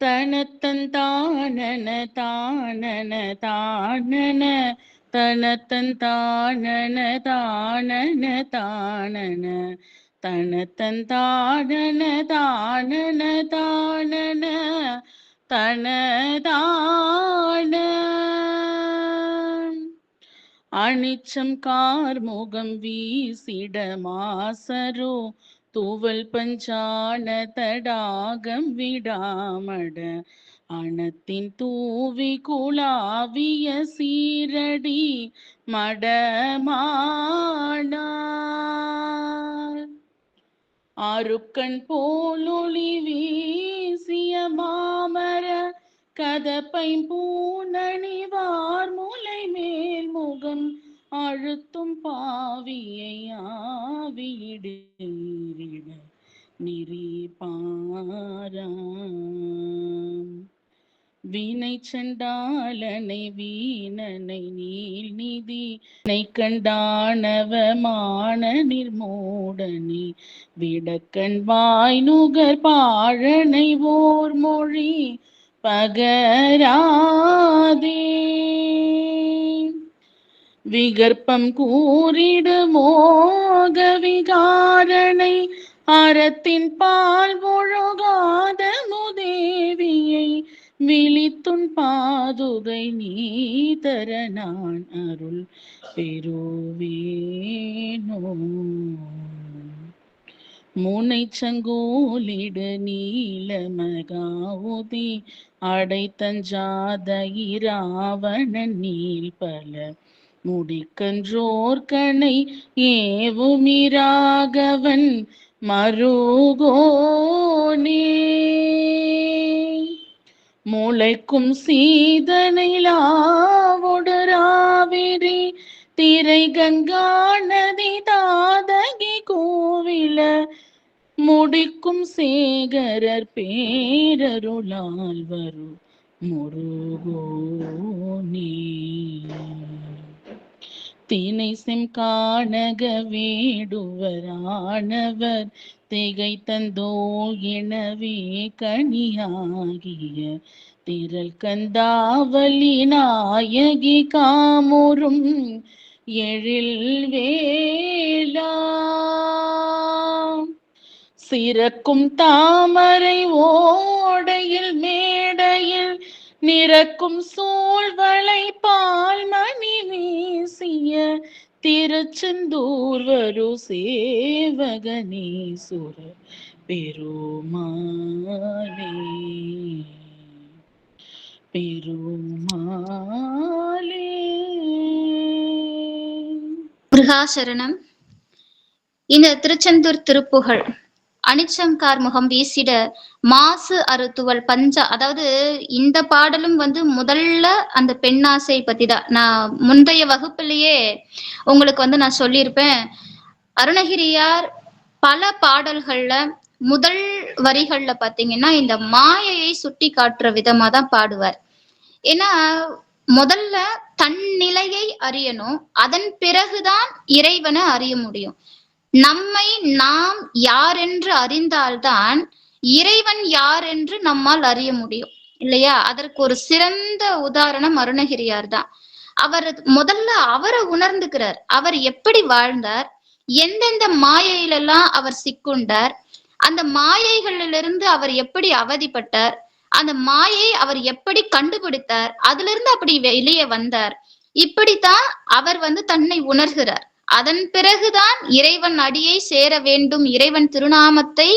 தனத்தன் தானன தானன தானன தனத்தன் தானன தானன தானன தனத்தன் தானன தானன தானன தனதான அனிச்சம் கார்முகம் வீசிட மாசரோ தூவல் பஞ்சான தடாகம் விடாமட அணத்தின் தூவி குழாவிய சீரடி மடமானார் அருக்கண் போலொளி வீசிய மாமர கதப்பை பூனணிவார் முலை மேல் முகம் அழுத்தும் பாவியை ஆவியிட நெறிபாராம் வீணை செண்டாலனை வீணனை நீல் நிதி நை கண்டானவமான நிர்மூடனி விடக்கண் வாய் நுகர் பாழனை ஓர் மொழி பகராதே. விகற்பம் கூறிடு மோக விகாரணை அறத்தின் பால் ஒழுகாத முதேவியை விழித்துன் பாதுகை நீ தர நான் அருள் பெறுவேனோ? முனை சங்கோலிடு நீலமகாவுதி அடைத்தஞ்சாத இராவணன் நீல் பல முடிக்கன்றோர்கனை ஏவுமிராகவன் மருகோனே. முளைக்கும் சீதனை லாவொடுராவிரி திரை கங்கா நதி தாதகி கோவில முடிக்கும் சேகரர் பேரருளால் வரும் முருகோனே. தினை செம் காணக வேடுவரானவர் திகை தந்தோ எனவே கனியாகிய திரள் கந்தாவலி நாயகி காமுறும் எழில் வேளா சிறக்கும் தாமரை ஓடையில் மேடையில் நிறக்கும் சூழ்வளை பால் மணி வீசிய திருச்செந்தூர் வரு சேவகனீசுர பெருமாளே பெருமாளே. முருகாசரணம். இந்த திருச்செந்தூர் திருப்புகழ் அனிச்சங்கார் முகம் வீசிட மாசு அறுத்துவல் பஞ்சா அதாவது இந்த பாடலும் வந்து முதல்ல அந்த பெண்ணாசை பத்தி தான். நான் முந்தைய வகுப்புலயே உங்களுக்கு வந்து நான் சொல்லியிருப்பேன். அருணகிரியார் பல பாடல்கள்ல முதல் வரிகள்ல பாத்தீங்கன்னா இந்த மாயையை சுட்டி காட்டுற விதமா தான் பாடுவார். ஏன்னா முதல்ல தன் நிலையை அறியணும் அதன் பிறகுதான் இறைவனை அறிய முடியும். நம்மை நாம் யார் என்று அறிந்தால்தான் இறைவன் யார் என்று நம்மால் அறிய முடியும். இல்லையா? அதற்கு ஒரு சிறந்த உதாரணம் அருணகிரியார் தான். அவர் முதல்ல அவரை உணர்ந்துக்கிறார். அவர் எப்படி வாழ்ந்தார்? எந்தெந்த மாயையிலெல்லாம் அவர் சிக்குண்டார்? அந்த மாயைகளிலிருந்து அவர் எப்படி அவதிப்பட்டார்? அந்த மாயை அவர் எப்படி கண்டுபிடித்தார்? அதுல இருந்து அப்படி வெளியே வந்தார். இப்படித்தான் அவர் வந்து தன்னை உணர்கிறார். அதன் பிறகுதான் இறைவன் அடியை சேர வேண்டும் இறைவன் திருநாமத்தை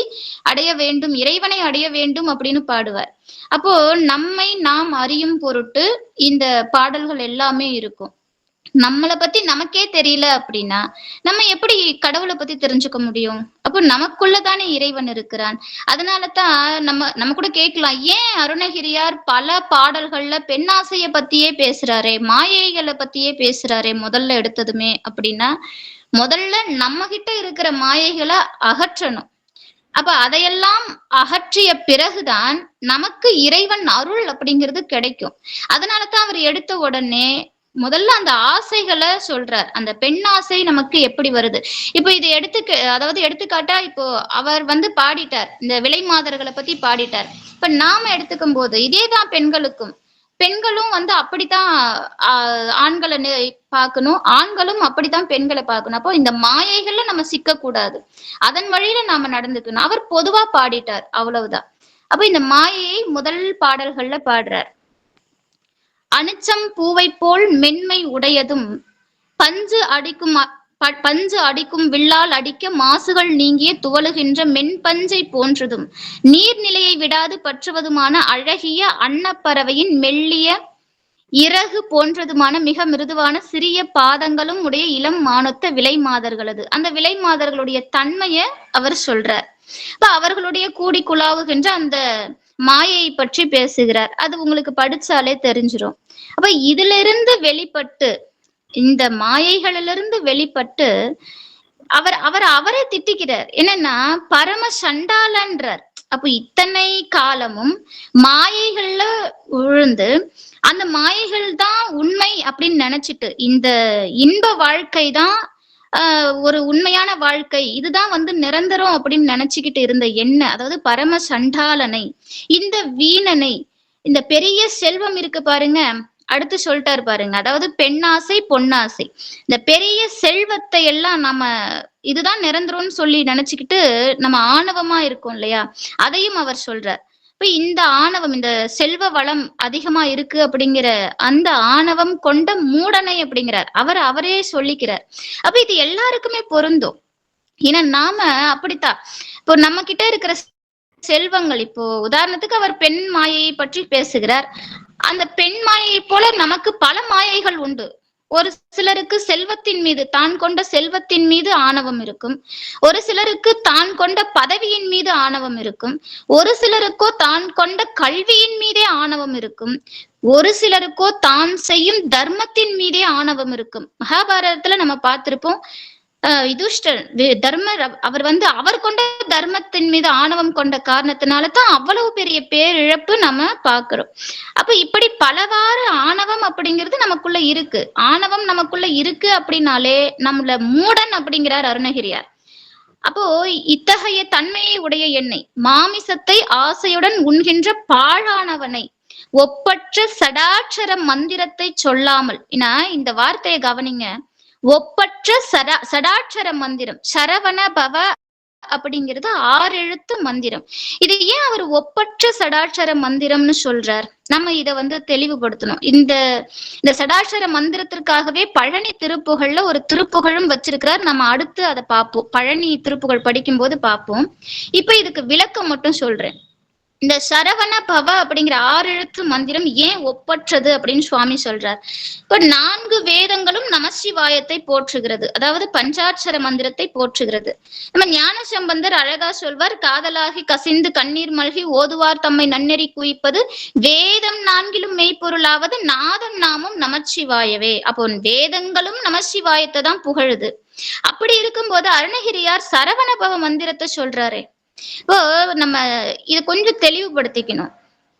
அடைய வேண்டும் இறைவனை அடைய வேண்டும் அப்படின்னு பாடுவார். அப்போ நம்மை நாம் அறியும் பொருட்டு இந்த பாடல்கள் எல்லாமே இருக்கும். நம்மளை பத்தி நமக்கே தெரியல அப்படின்னா நம்ம எப்படி கடவுளை பத்தி தெரிஞ்சுக்க முடியும்? அப்போ நமக்குள்ளதானே இறைவன் இருக்கிறான். அதனாலதான் நம்ம நம்ம கூட கேட்கலாம் ஏன் அருணகிரியார் பல பாடல்கள்ல பெண்ணாசைய பத்தியே பேசுறாரே மாயைகளை பத்தியே பேசுறாரே முதல்ல எடுத்ததுமே அப்படின்னா முதல்ல நம்ம கிட்ட இருக்கிற மாயைகளை அகற்றணும். அப்ப அதையெல்லாம் அகற்றிய பிறகுதான் நமக்கு இறைவன் அருள் அப்படிங்கிறது கிடைக்கும். அதனாலதான் அவர் எடுத்த உடனே முதல்ல அந்த ஆசைகளை சொல்றார். அந்த பெண் ஆசை நமக்கு எப்படி வருது? இப்போ இது எடுத்துக்க அதாவது எடுத்துக்காட்டா இப்போ அவர் வந்து பாடிட்டார். இந்த விலை மாதர்களை பத்தி பாடிட்டார். இப்ப நாம எடுத்துக்கும் போது இதேதான் பெண்களுக்கும். பெண்களும் வந்து அப்படித்தான் ஆஹ், ஆண்களை பார்க்கணும். ஆண்களும் அப்படித்தான் பெண்களை பார்க்கணும். அப்போ இந்த மாயைகள்ல நம்ம சிக்க கூடாது அதன் வழியில நாம நடந்துக்கணும். அவர் பொதுவா பாடிட்டார். அவ்வளவுதான். அப்ப இந்த மாயையை முதல் பாடல்கள்ல பாடுறார். அனிச்சம் பூவை போல் மென்மை உடையதும் பஞ்சு அடிக்கும் பஞ்சு அடிக்கும் வில்லால் அடிக்க மாசுகள் நீங்கிய துவழுகின்ற மென்பஞ்சை போன்றதும். நீர்நிலையை விடாது பற்றுவதுமான அழகிய அன்னப்பறவையின் மெல்லிய இறகு போன்றதுமான மிக மிருதுவான சிறிய பாதங்களும் உடைய இளம் மானொத்த விலை மாதர்களது. அந்த விலை மாதர்களுடைய தன்மைய அவர் சொல்றார். இப்ப அவர்களுடைய கூடி குழாவுகின்ற அந்த மாயையை பற்றி பேசுகிறார். அது உங்களுக்கு படிச்சாலே தெரிஞ்சிடும் அப்ப இதுல இருந்து வெளிப்பட்டு இந்த மாயைகளிலிருந்து வெளிப்பட்டு அவர் அவர் அவரை திட்டிக்கிறார் என்னன்னா பரம சண்டாளன்றார். அப்போ இத்தனை காலமும் மாயைகள்ல விழுந்து அந்த மாயைகள் தான் உண்மை அப்படின்னு நினைச்சிட்டு இந்த இன்ப வாழ்க்கை தான் ஆஹ், ஒரு உண்மையான வாழ்க்கை. இதுதான் வந்து நிரந்தரம் அப்படின்னு நினைச்சுக்கிட்டு இருந்த என்ன? அதாவது பரம சண்டாளனை இந்த வீணனை இந்த பெரிய செல்வம் இருக்கு பாருங்க. அடுத்து சொல்லிட்டாரு பாருங்க. அதாவது பெண்ணாசை பொன்னாசை. இந்த பெரிய செல்வத்தை எல்லாம் நம்ம இதுதான் நிரந்தரம்னு சொல்லி நினைச்சுக்கிட்டு நம்ம ஆணவமா இருக்கோம் இல்லையா? அதையும் அவர் சொல்றார். இப்ப இந்த ஆணவம் இந்த செல்வ வளம் அதிகமா இருக்கு அப்படிங்கிற அந்த ஆணவம் கொண்ட மூடனை அப்படிங்கிறார். அவர் அவரே சொல்லிக்கிறார். அப்ப இது எல்லாருக்குமே பொருந்தும். ஏன்னா நாம அப்படித்தான். இப்போ நம்ம கிட்ட இருக்கிற செல்வங்கள். இப்போ உதாரணத்துக்கு அவர் பெண் மாயையை பற்றி பேசுகிறார். அந்த பெண் மாயையை போல நமக்கு பல மாயைகள் உண்டு. ஒரு சிலருக்கு செல்வத்தின் மீது தான் கொண்ட செல்வத்தின் மீது ஆணவம் இருக்கும். ஒரு சிலருக்கு தான் கொண்ட பதவியின் மீது ஆணவம் இருக்கும். ஒரு சிலருக்கோ தான் கொண்ட கல்வியின் மீதே ஆணவம் இருக்கும். ஒரு சிலருக்கோ தான் செய்யும் தர்மத்தின் மீதே ஆணவம் இருக்கும். மகாபாரதத்துல நம்ம பார்த்திருப்போம் யுதிஷ்டர் தர்மர் அவர் வந்து அவர் கொண்ட தர்மத்தின் மீது ஆணவம் கொண்ட காரணத்தினால தான் அவ்வளவு பெரிய பேரிழப்பு நம்ம பாக்குறோம் அப்ப இப்படி பலவாறு ஆணவம் அப்படிங்கிறது நமக்குள்ள இருக்கு. ஆணவம் நமக்குள்ள இருக்கு அப்படின்னாலே நம்மள மூடன் அப்படிங்கிறார் அருணகிரியார். அப்போ இத்தகைய தன்மையை உடைய எண்ணெய் மாமிசத்தை ஆசையுடன் உண்கின்ற பாழானவனை ஒப்பற்ற சடாட்சர மந்திரத்தை சொல்லாமல் ஏன்னா இந்த வார்த்தையை கவனிங்க ஒப்பற்ற சடா சடாட்சர மந்திரம். சரவண பவ அப்படிங்கிறது ஆறு எழுத்து மந்திரம். இது ஏன் அவர் ஒப்பற்ற சடாட்சர மந்திரம்னு சொல்றார்? நம்ம இத வந்து தெளிவுபடுத்தணும். இந்த இந்த சடாட்சர மந்திரத்திற்காகவே பழனி திருப்புகழ்ல ஒரு திருப்புகழும் வச்சிருக்கிறார். நம்ம அடுத்து அதை பார்ப்போம். பழனி திருப்புகழ் படிக்கும்போது பார்ப்போம். இப்ப இதுக்கு விளக்கம் மட்டும் சொல்றேன். இந்த சரவண பவ அப்படிங்கிற ஆறு எழுத்து மந்திரம் ஏன் ஒப்பற்றது அப்படின்னு சுவாமி சொல்றார். இப்ப நான்கு வேதங்களும் நமசிவாயத்தை போற்றுகிறது. அதாவது பஞ்சாட்சர மந்திரத்தை போற்றுகிறது. நம்ம ஞான சம்பந்தர் அழகா சொல்வார் காதலாகி கசிந்து கண்ணீர் மல்கி ஓதுவார் தம்மை நன்னெறி குவிப்பது. வேதம் நான்கிலும் மெய்ப்பொருளாவது நாதம் நாமும் நமச்சிவாயவே. அப்போ வேதங்களும் நமசிவாயத்தை தான் புகழுது. அப்படி இருக்கும்போது அருணகிரியார் சரவணபவ மந்திரத்தை சொல்றாரே. இப்போ நம்ம இத கொஞ்சம் தெளிவுபடுத்திக்கணும்.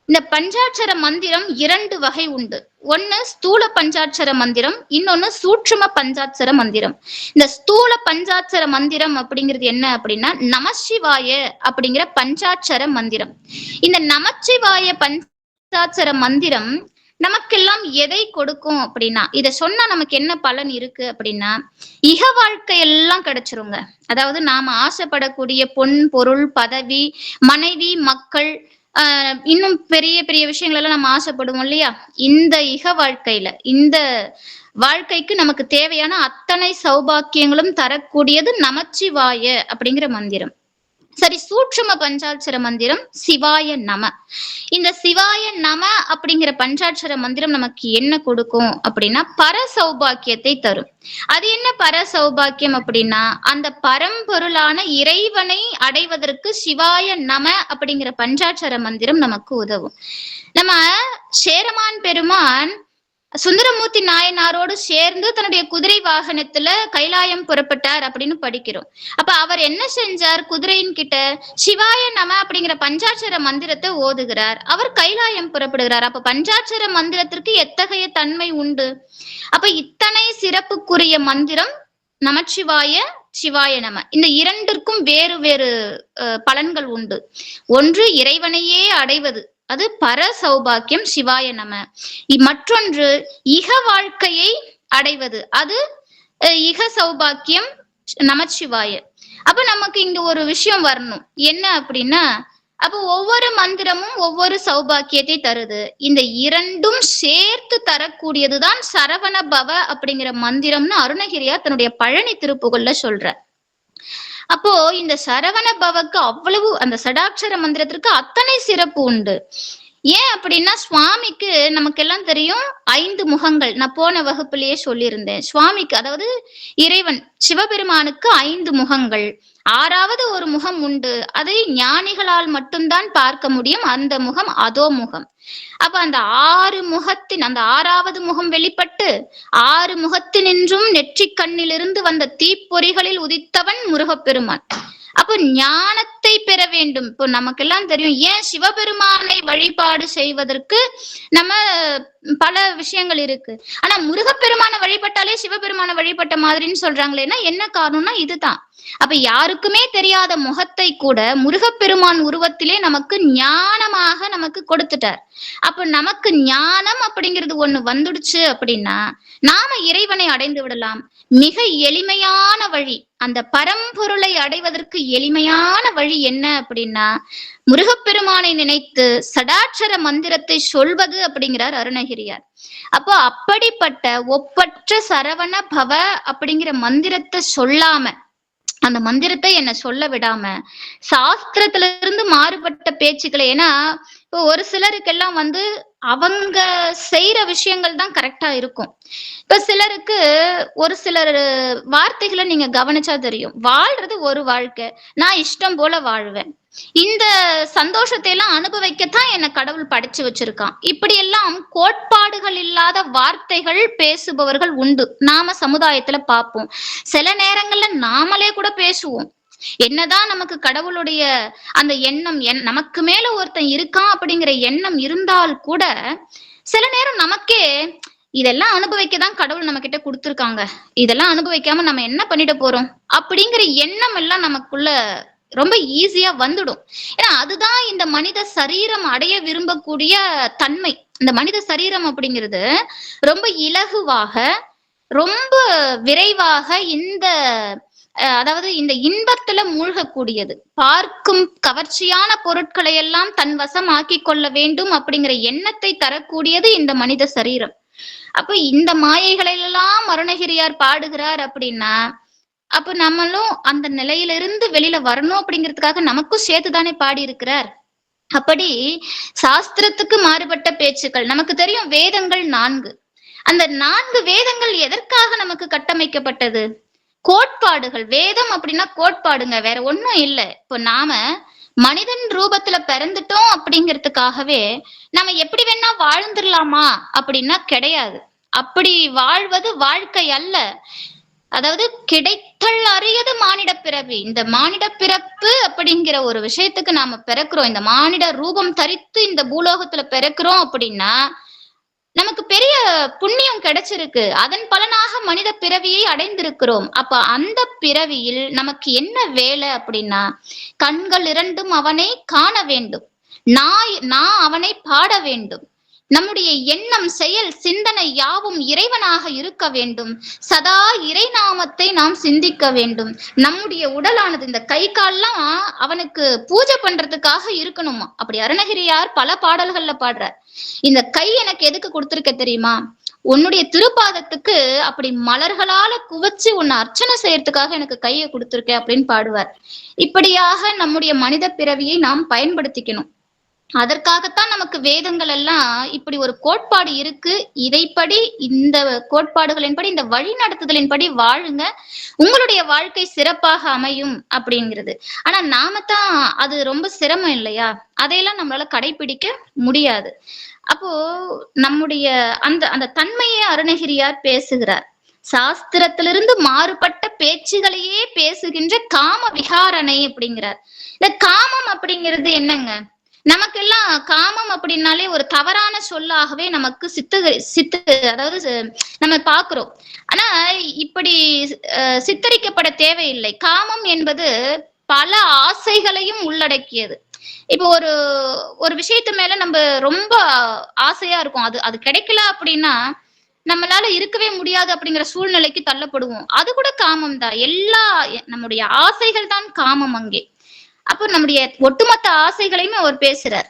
இந்த பஞ்சாட்சர மந்திரம் இரண்டு வகை உண்டு. ஒன்னு ஸ்தூல பஞ்சாட்சர மந்திரம் இன்னொன்னு சூட்சும பஞ்சாட்சர மந்திரம். இந்த ஸ்தூல பஞ்சாட்சர மந்திரம் அப்படிங்கிறது என்ன அப்படின்னா நமசிவாய அப்படிங்கிற பஞ்சாட்சர மந்திரம். இந்த நமச்சிவாய பஞ்சாட்சர மந்திரம் நமக்கெல்லாம் எதை கொடுக்கும் அப்படின்னா இத சொன்னா நமக்கு என்ன பலன் இருக்கு அப்படின்னா இக வாழ்க்கை எல்லாம் கிடைச்சிருங்க. அதாவது நாம ஆசைப்படக்கூடிய பொன் பொருள் பதவி மனைவி மக்கள் ஆஹ் இன்னும் பெரிய பெரிய விஷயங்கள் எல்லாம் நம்ம ஆசைப்படுவோம் இல்லையா? இந்த இக வாழ்க்கையில இந்த வாழ்க்கைக்கு நமக்கு தேவையான அத்தனை சௌபாக்கியங்களும் தரக்கூடியது நமச்சிவாய அப்படிங்கிற மந்திரம். சரி சூட்சும பஞ்சாட்சர மந்திரம் சிவாய நம. இந்த சிவாய நம அப்படிங்கிற பஞ்சாட்சர மந்திரம் நமக்கு என்ன கொடுக்கும் அப்படின்னா பர சௌபாக்கியத்தை தரும். அது என்ன பர சௌபாக்கியம் அப்படின்னா அந்த பரம்பொருளான இறைவனை அடைவதற்கு சிவாய நம அப்படிங்கிற பஞ்சாட்சர மந்திரம் நமக்கு உதவும். நம்ம சேரமான் பெருமான் சுந்தரமூர்த்தி நாயனாரோடு சேர்ந்து தன்னுடைய குதிரை வாகனத்துல கைலாயம் புறப்பட்டார் அப்படின்னு படிக்கிறோம். அப்ப அவர் என்ன செஞ்சார்? குதிரையின் கிட்ட சிவாய நம அப்படிங்கிற பஞ்சாட்சர மந்திரத்தை ஓதுகிறார். அவர் கைலாயம் புறப்படுகிறார். அப்ப பஞ்சாட்சர மந்திரத்திற்கு எத்தகைய தன்மை உண்டு? அப்ப இத்தனை சிறப்புக்குரிய மந்திரம் நமச்சிவாய சிவாய நம. இந்த இரண்டிற்கும் வேறு வேறு பலன்கள் உண்டு. ஒன்று இறைவனையே அடைவது. அது பர சௌபாக்கியம் சிவாய நம. மற்றொன்று இக வாழ்க்கையை அடைவது. அது அஹ், இக சௌபாக்கியம் நமச்சிவாய. அப்ப நமக்கு இங்க ஒரு விஷயம் வரணும். என்ன அப்படின்னா அப்ப ஒவ்வொரு மந்திரமும் ஒவ்வொரு சௌபாக்கியத்தை தருது. இந்த இரண்டும் சேர்த்து தரக்கூடியதுதான் சரவண பவ அப்படிங்கிற மந்திரம்னு அருணகிரியா தன்னுடைய பழனி திருப்புகள்ல சொல்ற அப்போ இந்த சரவண பவக்கு அவ்வளவு அந்த சடாட்சர மந்திரத்திற்கு அத்தனை சிறப்பு உண்டு. ஏன் அப்படின்னா சுவாமிக்கு நமக்கெல்லாம் தெரியும் ஐந்து முகங்கள். நான் போன வகுப்புலயே சொல்லியிருந்தேன். சுவாமிக்கு அதாவது இறைவன் சிவபெருமானுக்கு ஐந்து முகங்கள். ஆறாவது ஒரு முகம் உண்டு. அதை ஞானிகளால் மட்டும்தான் பார்க்க முடியும். அந்த முகம் அதோ முகம். அப்ப அந்த ஆறு முகத்தின் அந்த ஆறாவது முகம் வெளிப்பட்டு ஆறு முகத்தினின்றும் நெற்றிக் கண்ணிலிருந்து வந்த தீப்பொறிகளில் உதித்தவன் முருகப்பெருமான். அப்போ ஞானத்தை பெற வேண்டும். இப்போ நமக்கெல்லாம் தெரியும் ஏன் சிவபெருமானை வழிபாடு செய்வதற்கு நம்ம பல விஷயங்கள் இருக்கு. ஆனா முருகப்பெருமானை வழிபட்டாலே சிவபெருமானை வழிபட்ட மாதிரின்னு சொல்றாங்களேன்னா என்ன காரணம்னா இதுதான். அப்ப யாருக்குமே தெரியாத முகத்தை கூட முருகப்பெருமான் உருவத்திலே நமக்கு ஞானமாக நமக்கு கொடுத்துட்டார். அப்ப நமக்கு ஞானம் அப்படிங்கிறது ஒண்ணு வந்துடுச்சு அப்படின்னா நாம இறைவனை அடைந்து விடலாம். மிக எளிமையான வழி. அந்த பரம்பொருளை அடைவதற்கு எளிமையான வழி என்ன அப்படின்னா முருகப்பெருமானை நினைத்து சடாட்சர மந்திரத்தை சொல்வது அப்படிங்கிறார் அருணகிரியார். அப்போ அப்படிப்பட்ட ஒப்பற்ற சரவண பவ அப்படிங்கிற மந்திரத்தை சொல்லாம அந்த மந்திரத்தை என்ன சொல்ல விடாம சாஸ்திரத்துல இருந்து மாறுபட்ட பேச்சுக்களை ஏன்னா இப்போ ஒரு சிலருக்கெல்லாம் வந்து அவங்க செய்யற விஷயங்கள் தான் கரெக்டா இருக்கும். இப்ப சிலருக்கு ஒரு சிலர் வார்த்தைகளை நீங்க கவனிச்சா தெரியும். வாழ்றது ஒரு வாழ்க்கை. நான் இஷ்டம் போல வாழ்வேன். இந்த சந்தோஷத்தை எல்லாம் அனுபவிக்கத்தான் என்ன கடவுள் படைச்சு வச்சிருக்கான். இப்படி எல்லாம் கோட்பாடுகள் இல்லாத வார்த்தைகள் பேசுபவர்கள் உண்டு. நாம சமுதாயத்துல பார்ப்போம். சில நேரங்கள்ல நாமளே கூட பேசுவோம். என்னதான் நமக்கு கடவுளுடைய அந்த எண்ணம் என் நமக்கு மேல ஒருத்தன் இருக்கான் அப்படிங்கிற எண்ணம் இருந்தால் கூட சில நேரம் நமக்கே இதெல்லாம் அனுபவிக்க தான் கடவுள் நம்ம கிட்ட கொடுத்துருக்காங்க. இதெல்லாம் அனுபவிக்காம நம்ம என்ன பண்ணிட போறோம்? அப்படிங்கிற எண்ணம் எல்லாம் நமக்குள்ள ரொம்ப ஈஸியா வந்துடும். ஏன்னா அதுதான் இந்த மனித சரீரம் அடைய விரும்பக்கூடிய தன்மை. இந்த மனித சரீரம் அப்படிங்கிறது ரொம்ப இலகுவாக ரொம்ப விரைவாக இந்த அதாவது இந்த இன்பத்துல மூழ்கக்கூடியது. பார்க்கும் கவர்ச்சியான பொருட்களை எல்லாம் தன் வசம் ஆக்கி கொள்ள வேண்டும் அப்படிங்கிற எண்ணத்தை தரக்கூடியது இந்த மனித சரீரம். அப்ப இந்த மாயைகளை எல்லாம் அருணகிரியார் பாடுகிறார் அப்படின்னா அப்ப நம்மளும் அந்த நிலையிலிருந்து வெளியில வரணும் அப்படிங்கிறதுக்காக நமக்கும் சேர்த்துதானே பாடி இருக்கிறார் அப்படி சாஸ்திரத்துக்கு மாறுபட்ட பேச்சுக்கள் நமக்கு தெரியும் வேதங்கள் நான்கு. அந்த நான்கு வேதங்கள் எதற்காக நமக்கு கட்டமைக்கப்பட்டது? கோட்பாடுகள். வேதம் அப்படின்னா கோட்பாடுங்க. வேற ஒண்ணும் இல்ல. இப்போ நாம மனிதன் ரூபத்துல பிறந்துட்டோம் அப்படிங்கிறதுக்காகவே நம்ம எப்படி வேணா வாழ்ந்துடலாமா அப்படின்னா கிடையாது. அப்படி வாழ்வது வாழ்க்கை அல்ல. அதாவது கிடைத்தல் அறியது மானிட பிறவி. இந்த மானிட பிறப்பு அப்படிங்கிற ஒரு விஷயத்துக்கு நாம பிறக்கிறோம். இந்த மானிட ரூபம் தரித்து இந்த பூலோகத்துல பிறக்கிறோம் அப்படின்னா நமக்கு பெரிய புண்ணியம் கிடைச்சிருக்கு. அதன் பலனாக மனித பிறவியை அடைந்திருக்கிறோம். அப்ப அந்த பிறவியில் நமக்கு என்ன வேலை அப்படின்னா கண்கள் இரண்டும் அவனை காண வேண்டும். நான் நான் அவனை பாட வேண்டும். நம்முடைய எண்ணம் செயல் சிந்தனை யாவும் இறைவனாக இருக்க வேண்டும். சதா இறை நாமத்தை நாம் சிந்திக்க வேண்டும். நம்முடைய உடலானது இந்த கை கால்லாம் அவனுக்கு பூஜை பண்றதுக்காக இருக்கணுமா. அப்படி அருணகிரியார் பல பாடல்கள்ல பாடுறார். இந்த கை எனக்கு எதுக்கு கொடுத்துருக்க தெரியுமா? உன்னுடைய திருப்பாதத்துக்கு அப்படி மலர்களால குவச்சு உன்னை அர்ச்சனை செய்யறதுக்காக எனக்கு கையை கொடுத்துருக்க அப்படின்னு பாடுவார். இப்படியாக நம்முடைய மனித பிறவியை நாம் பயன்படுத்திக்கணும். அதற்காகத்தான் நமக்கு வேதங்கள் எல்லாம் இப்படி ஒரு கோட்பாடு இருக்கு. இதைப்படி இந்த கோட்பாடுகளின்படி இந்த வழி நடத்துதலின்படி வாழுங்க. உங்களுடைய வாழ்க்கை சிறப்பாக அமையும் அப்படிங்கிறது. ஆனா நாம தான் அது ரொம்ப சிரமம் இல்லையா? அதையெல்லாம் நம்மளால கடைபிடிக்க முடியாது. அப்போ நம்முடைய அந்த அந்த தன்மையை அருணகிரியார் பேசுகிறார். சாஸ்திரத்திலிருந்து மாறுபட்ட பேச்சுகளையே பேசுகின்ற காம விகாரணை அப்படிங்கிறார். இந்த காமம் அப்படிங்கிறது என்னங்க? நமக்கெல்லாம் காமம் அப்படின்னாலே ஒரு தவறான சொல்லாகவே நமக்கு சித்து சித்து அதாவது நம்ம பாக்குறோம் ஆனா இப்படி சித்தரிக்கப்பட தேவையில்லை. காமம் என்பது பல ஆசைகளையும் உள்ளடக்கியது. இப்போ ஒரு ஒரு விஷயத்து மேல நம்ம ரொம்ப ஆசையா இருக்கும். அது அது கிடைக்கல அப்படின்னா நம்மளால இருக்கவே முடியாது அப்படிங்கிற சூழ்நிலைக்கு தள்ளப்படுவோம். அது கூட காமம் தான் எல்லா நம்முடைய ஆசைகள் தான் காமம் அங்கே. அப்போ நம்முடைய ஒட்டுமொத்த ஆசைகளையுமே அவர் பேசுறார்.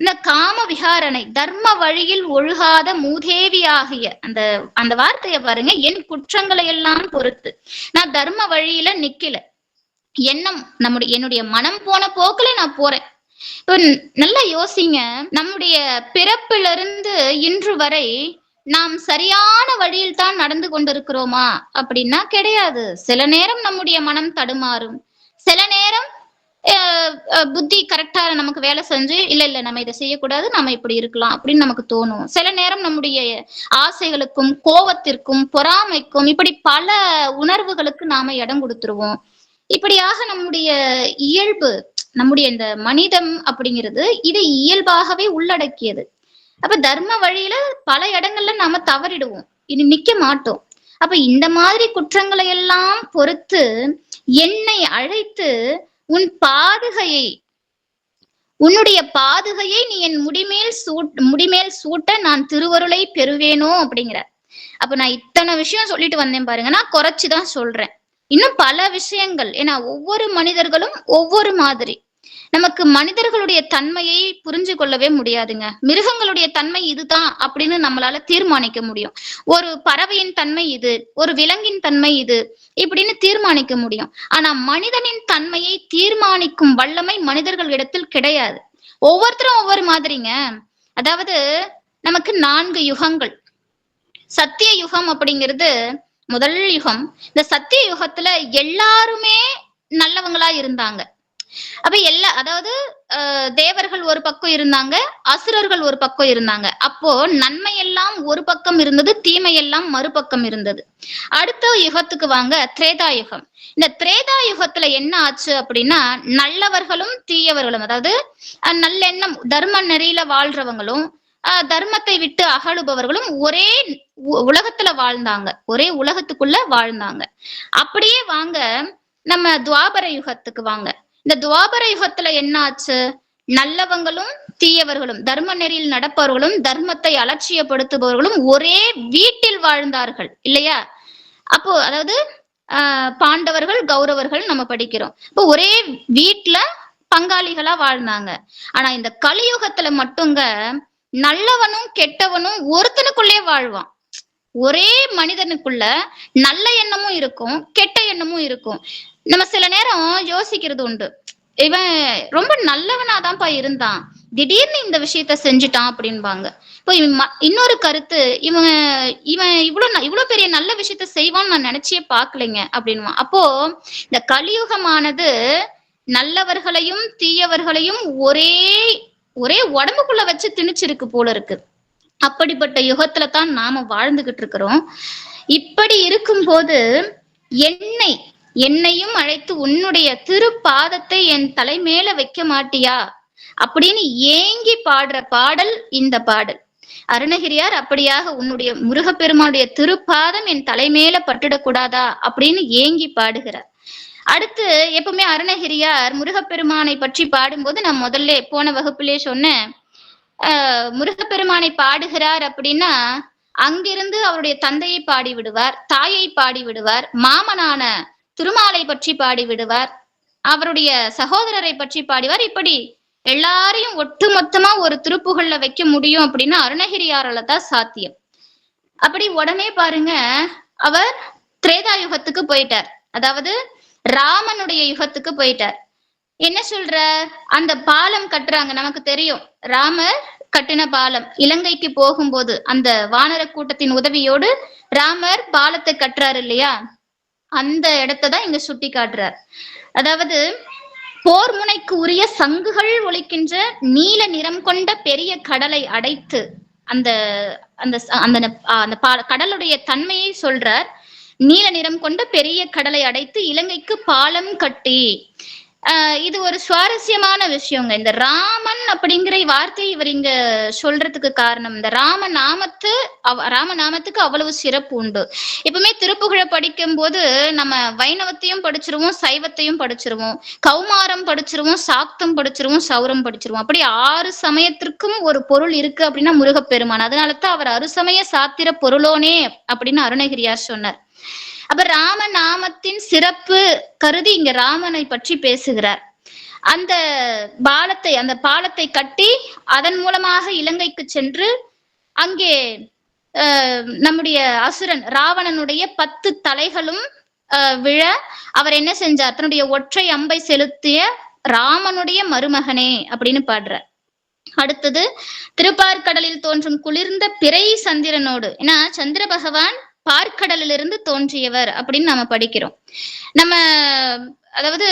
இந்த காம விகாரணை தர்ம வழியில் ஒழுகாத மூதேவி ஆகிய அந்த அந்த வார்த்தையை பாருங்க என் குற்றங்களை எல்லாம் பொறுத்து. நான் தர்ம வழியில நிக்கல. எண்ணம் நம்முடைய என்னுடைய மனம் போன போக்குல நான் போறேன். இப்போ நல்லா யோசிங்க நம்முடைய பிறப்பிலிருந்து இன்று வரை நாம் சரியான வழியில் தான் நடந்து கொண்டிருக்கிறோமா? அப்படின்னா கிடையாது. சில நேரம் நம்முடைய மனம் தடுமாறும். சில நேரம் புத்தி கரெக்டா நமக்கு வேலை செஞ்சு இல்ல இல்ல நம்ம இதை செய்யக்கூடாது நம்ம இப்படி இருக்கலாம் அப்படின்னு நமக்கு தோணும். சில நேரம் நம்முடைய ஆசைகளுக்கும் கோவத்திற்கும் பொறாமைக்கும் இப்படி பல உணர்வுகளுக்கு நாம இடம் கொடுத்துருவோம். இப்படியாக நம்முடைய இயல்பு நம்முடைய இந்த மனிதம் அப்படிங்கிறது இது இயல்பாகவே உள்ளடக்கியது. அப்ப தர்ம வழியில பல இடங்கள்ல நாம தவறிடுவோம். இனி நிக்க மாட்டோம். அப்ப இந்த மாதிரி குற்றங்களை எல்லாம் பொறுத்து என்னை அழைத்து உன் பாதுகையை உன்னுடைய பாதுகையை நீ என் முடிமேல் சூட் முடிமேல் சூட்ட நான் திருவருளை பெறுவேனோ அப்படிங்கிற அப்ப நான் இத்தனை விஷயம் சொல்லிட்டு வந்தேன் பாருங்க. நான் குறைச்சுதான் சொல்றேன். இன்னும் பல விஷயங்கள். ஏன்னா ஒவ்வொரு மனிதர்களும் ஒவ்வொரு மாதிரி. நமக்கு மனிதர்களுடைய தன்மையை புரிஞ்சு கொள்ளவே முடியாதுங்க. மிருகங்களுடைய தன்மை இதுதான் அப்படின்னு நம்மளால தீர்மானிக்க முடியும். ஒரு பறவையின் தன்மை இது ஒரு விலங்கின் தன்மை இது இப்படின்னு தீர்மானிக்க முடியும். ஆனா மனிதனின் தன்மையை தீர்மானிக்கும் வல்லமை மனிதர்கள் இடத்தில் கிடையாது. ஒவ்வொருத்தரும் ஒவ்வொரு மாதிரிங்க. அதாவது நமக்கு நான்கு யுகங்கள். சத்திய யுகம் அப்படிங்கிறது முதல் யுகம். இந்த சத்திய யுகத்துல எல்லாருமே நல்லவங்களா இருந்தாங்க. அப்ப எல்லா அதாவது தேவர்கள் ஒரு பக்கம் இருந்தாங்க அசுரர்கள் ஒரு பக்கம் இருந்தாங்க. அப்போ நன்மை எல்லாம் ஒரு பக்கம் இருந்தது தீமை எல்லாம் மறுபக்கம் இருந்தது. அடுத்த யுகத்துக்கு வாங்க திரேதா யுகம் இந்த திரேதா யுகத்துல என்ன ஆச்சு அப்படின்னா நல்லவர்களும் தீயவர்களும் அதாவது அஹ், நல்லெண்ணம் தர்ம நெறியில வாழ்றவங்களும் தர்மத்தை விட்டு அகழுபவர்களும் ஒரே உ- உலகத்துல வாழ்ந்தாங்க. ஒரே உலகத்துக்குள்ள வாழ்ந்தாங்க. அப்படியே வாங்க நம்ம துவாபர யுகத்துக்கு வாங்க. இந்த துவாபர யுகத்துல என்ன ஆச்சு நல்லவங்களும் தீயவர்களும் தர்ம நெறியில் நடப்பவர்களும் தர்மத்தை அலட்சியப்படுத்துபவர்களும் ஒரே வீட்டில் வாழ்ந்தார்கள் இல்லையா? அப்போ அதாவது ஆஹ் பாண்டவர்கள் கௌரவர்கள் நம்ம படிக்கிறோம். இப்போ ஒரே வீட்டுல பங்காளிகளா வாழ்ந்தாங்க. ஆனா இந்த கலியுகத்துல மட்டுங்க நல்லவனும் கெட்டவனும் ஒருத்தனுக்குள்ளே வாழ்வான். ஒரே மனிதனுக்குள்ள நல்ல எண்ணமும் இருக்கும் கெட்ட எண்ணமும் இருக்கும். நம்ம சில நேரம் யோசிக்கிறது உண்டு. இவன் ரொம்ப நல்லவனாதான்ப்பா இருந்தான். திடீர்னு இந்த விஷயத்த செஞ்சுட்டான் அப்படின்பாங்க. இப்போ இவன் ம- இன்னொரு கருத்து இவன் இவன் இவ்வளவு இவ்வளவு பெரிய நல்ல விஷயத்த செய்வான்னு நான் நினைச்சே பாக்கலைங்க அப்படின்வான். அப்போ இந்த கலியுகமானது நல்லவர்களையும் தீயவர்களையும் ஒரே ஒரே உடம்புக்குள்ள வச்சு திணிச்சிருக்கு போல இருக்கு. அப்படிப்பட்ட யுகத்துல தான் நாம வாழ்ந்துகிட்டு இருக்கிறோம். இப்படி இருக்கும்போது என்னை என்னையும் அழைத்து உன்னுடைய திருப்பாதத்தை என் தலை மேல வைக்க மாட்டியா? அப்படின்னு ஏங்கி பாடுற பாடல் இந்த பாடல். அருணகிரியார் அப்படியாக உன்னுடைய முருகப்பெருமானுடைய திருப்பாதம் என் தலைமேல பட்டுடக்கூடாதா? அப்படின்னு ஏங்கி பாடுகிறார். அடுத்து எப்பவுமே அருணகிரியார் முருகப்பெருமானை பற்றி பாடும்போது நான் முதல்ல போன வகுப்பிலே சொன்னேன். ஆஹ் முருகப்பெருமானை பாடுகிறார் அப்படின்னா அங்கிருந்து அவருடைய தந்தையை பாடி விடுவார் தாயை பாடி விடுவார் மாமனான திருமாலை பற்றி பாடி விடுவார் அவருடைய சகோதரரை பற்றி பாடிவார். இப்படி எல்லாரையும் ஒட்டுமொத்தமா ஒரு திருப்புகள்ல வைக்க முடியும் அப்படின்னா அருணகிரியாரால தான் சாத்தியம். அப்படி உடனே பாருங்க அவர் திரேதா யுகத்துக்கு போயிட்டார். அதாவது ராமனுடைய யுகத்துக்கு போயிட்டார். என்ன சொல்ற அந்த பாலம் கட்டுறாங்க நமக்கு தெரியும். ராமர் கட்டின பாலம் இலங்கைக்கு போகும்போது அந்த வானர கூட்டத்தின் உதவியோடு ராமர் பாலத்தை கட்டுறாரு இல்லையா? அந்த இடத்தை தான் இங்க சுட்டி காட்டுறார். அதாவது போர் முனைக்கு உரிய சங்குகள் ஒழிக்கின்ற நீல நிறம் கொண்ட பெரிய கடலை அடைத்து அந்த அந்த அந்த அந்த பா- கடலுடைய தன்மையை சொல்றார். நீல நிறம் கொண்ட பெரிய கடலை அடைத்து இலங்கைக்கு பாலம் கட்டி இது ஒரு சுவாரஸ்யமான விஷயங்க. இந்த ராமன் அப்படிங்கிற வார்த்தை இவர் இங்க சொல்றதுக்கு காரணம் இந்த ராம நாமத்து அவ- ராம நாமத்துக்கு அவ்வளவு சிறப்பு உண்டு. எப்பவுமே திருப்புகழை படிக்கும் போது நம்ம வைணவத்தையும் படிச்சிருவோம் சைவத்தையும் படிச்சிருவோம் கௌமாரம் படிச்சிருவோம் சாக்தம் படிச்சிருவோம் சௌரம் படிச்சிருவோம். அப்படி ஆறு சமயத்திற்கும் ஒரு பொருள் இருக்கு அப்படின்னா முருகப்பெருமான். அதனால தான் அவர் அறுசமய சாத்திர பொருளோனே அப்படின்னு அருணகிரியார் சொன்னார். அப்ப ராம நாமத்தின் சிறப்பு கருதி இங்க ராமனை பற்றி பேசுகிறார். அந்த பாலத்தை அந்த பாலத்தை கட்டி அதன் மூலமாக இலங்கைக்கு சென்று அங்கே நம்முடைய அசுரன் ராவணனுடைய பத்து தலைகளும் விழ அவர் என்ன செஞ்சார்? தன்னுடைய ஒற்றை அம்பை செலுத்திய ராமனுடைய மருமகனே அப்படின்னு பாடுறார். அடுத்தது திருப்பார்கடலில் தோன்றும் குளிர்ந்த பிறை சந்திரனோடு. ஏன்னா சந்திர பகவான் பார்க்கடலிலிருந்து தோன்றியவர் அப்படின்னு நாம படிக்கிறோம். நம்ம அதாவது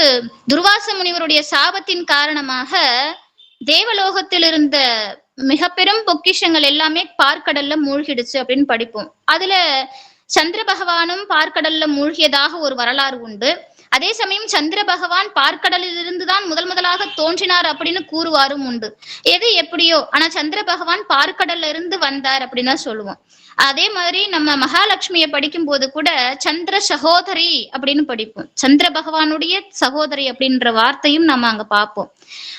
துர்வாச முனிவருடைய சாபத்தின் காரணமாக தேவலோகத்தில் இருந்த மிக பெரும் பொக்கிஷங்கள் எல்லாமே பார்க்கடல்ல மூழ்கிடுச்சு அப்படின்னு படிப்போம். அதுல சந்திர பகவானும் பார்க்கடல்ல மூழ்கியதாக ஒரு வரலாறு உண்டு. அதே சமயம் சந்திர பகவான் பார்க்கடலில் முதல் முதலாக தோன்றினார் அப்படின்னு கூறுவாரும் உண்டு. எது எப்படியோ ஆனா சந்திர பகவான் பார்க்கடல்ல இருந்து வந்தார் அப்படின்னு தான் சொல்லுவோம். அதே மாதிரி நம்ம மகாலட்சுமியை படிக்கும் போது கூட சந்திர சகோதரி அப்படின்னு படிப்போம். சந்திர பகவானுடைய சகோதரி அப்படின்ற வார்த்தையும் நம்ம அங்க பார்ப்போம்.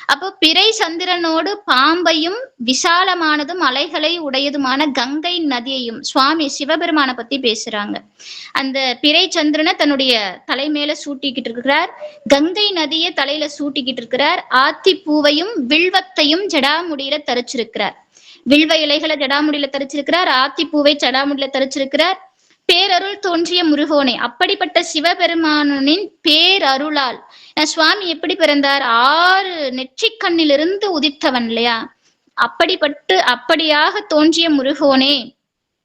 அப்போ பிறை சந்திரனோடு பாம்பையும் விசாலமானதும் அலைகளை உடையதுமான கங்கை நதியையும் சுவாமி சிவபெருமானை பத்தி பேசுறாங்க. அந்த பிறை சந்திரனை தன்னுடைய தலை சூட்டிக்கிட்டு இருக்கிறார். கங்கை நதியை தலையில சூட்டிக்கிட்டு இருக்கிறார். ஆத்தி பூவையும் வில்வத்தையும் ஜடாமுடியில தரிச்சிருக்கிறார். வில்வ இலைகளை ஜடாமுடியில தரிச்சிருக்கிறார் ஆத்தி பூவை ஜடாமுடியில தரிச்சிருக்கிறார். பேரருள் தோன்றிய முருகோனை அப்படிப்பட்ட சிவபெருமானனின் பேரருளால் சுவாமி எப்படி பிறந்தார்? ஆறு நெற்றிக்கண்ணிலிருந்து உதித்தவன் இல்லையா? அப்படிப்பட்டு அப்படியாக தோன்றிய முருகோனே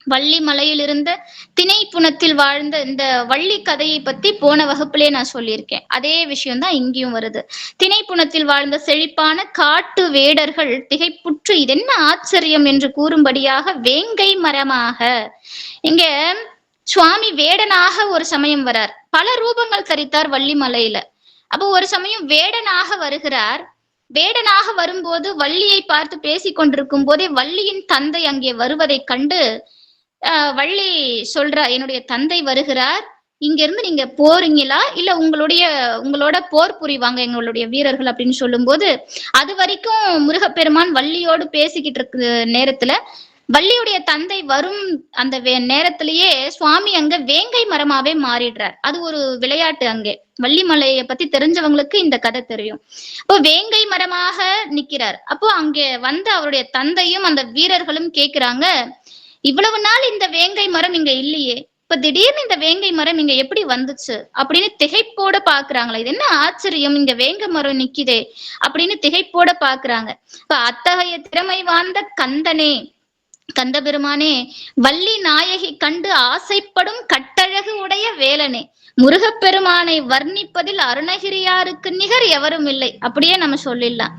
வள்ளி மலையிலிருந்த திணை புணத்தில் வாழ்ந்த இந்த வள்ளி கதையை பத்தி போன வகுப்புலயே நான் சொல்லியிருக்கேன். அதே விஷயம்தான் இங்கேயும் வருது. திணை வாழ்ந்த செழிப்பான காட்டு வேடர்கள் திகைப்புற்று இதென்ன ஆச்சரியம் என்று கூறும்படியாக வேங்கை மரமாக. இங்க சுவாமி வேடனாக ஒரு சமயம் வரார். பல ரூபங்கள் தரித்தார் வள்ளி மலையில. அப்போ ஒரு சமயம் வேடனாக வருகிறார். வேடனாக வரும்போது வள்ளியை பார்த்து பேசிக் கொண்டிருக்கும் போதே வள்ளியின் தந்தை அங்கே வருவதைக் கண்டு வள்ளி சொல்றா என்னுடைய தந்தை வருகிறார். இங்க இருந்து நீங்க போறீங்களா? இல்ல உங்களுடைய உங்களோட போர் புரிவாங்க எங்களுடைய வீரர்கள்? அப்படின்னு சொல்லும்போது அது வரைக்கும் முருகப்பெருமான் வள்ளியோடு பேசிக்கிட்டு இருக்கு நேரத்துல வள்ளியுடைய தந்தை வரும் அந்த வே- நேரத்திலேயே சுவாமி அங்க வேங்கை மரமாவே மாறிடுறார். அது ஒரு விளையாட்டு அங்கே. வள்ளிமலையை பத்தி தெரிஞ்சவங்களுக்கு இந்த கதை தெரியும். அப்போ வேங்கை மரமாக நிக்கிறார். அப்போ அங்கே வந்த அவருடைய தந்தையும் அந்த வீரர்களும் கேக்குறாங்க இவ்வளவு நாள் இந்த வேங்கை மரம் இங்க இல்லையே. இப்ப திடீர்னு இந்த வேங்கை மரம் இங்க எப்படி வந்துச்சு? அப்படின்னு திகைப்போட பாக்குறாங்களா? இது என்ன ஆச்சரியம்? இங்க வேங்கை மரம் நிக்குதே. அப்படின்னு திகைப்போட பாக்குறாங்க. இப்ப அத்தகைய திறமை வாய்ந்த கந்தனே கந்த பெருமானே வள்ளி நாயகி கண்டு ஆசைப்படும் கட்டழகு உடைய வேலனே. முருகப்பெருமானை வர்ணிப்பதில் அருணகிரியாருக்கு நிகர் எவரும் இல்லை. அப்படியே நம்ம சொல்லிடலாம்.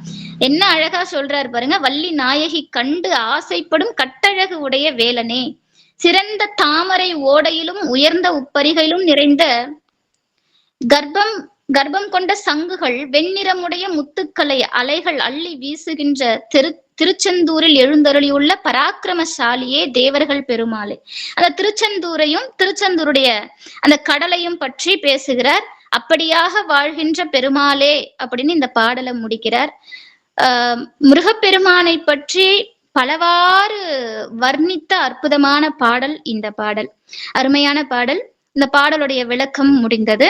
என்ன அழகா சொல்றாரு பாருங்க வள்ளி நாயகி கண்டு ஆசைப்படும் கட்டழகு உடைய வேலனே. சிறந்த தாமரை ஓடையிலும் உயர்ந்த உப்பரிகையிலும் நிறைந்த கர்ப்பம் கர்ப்பம் கொண்ட சங்குகள் வெண்ணிறமுடைய முத்துக்களை அலைகள் அள்ளி வீசுகின்ற திரு திருச்செந்தூரில் எழுந்தருளியுள்ள பராக்கிரமசாலியே தேவர்கள் பெருமாளே. அந்த திருச்செந்தூரையும் திருச்செந்தூருடைய அந்த கடலையும் பற்றி பேசுகிறார். அப்படியாக வாழ்கின்ற பெருமாளே அப்படின்னு இந்த பாடலை முடிக்கிறார். முருகப்பெருமானை பற்றி பலவாறு வர்ணித்த அற்புதமான பாடல் இந்த பாடல். அருமையான பாடல். இந்த பாடலுடைய விளக்கம் முடிந்தது.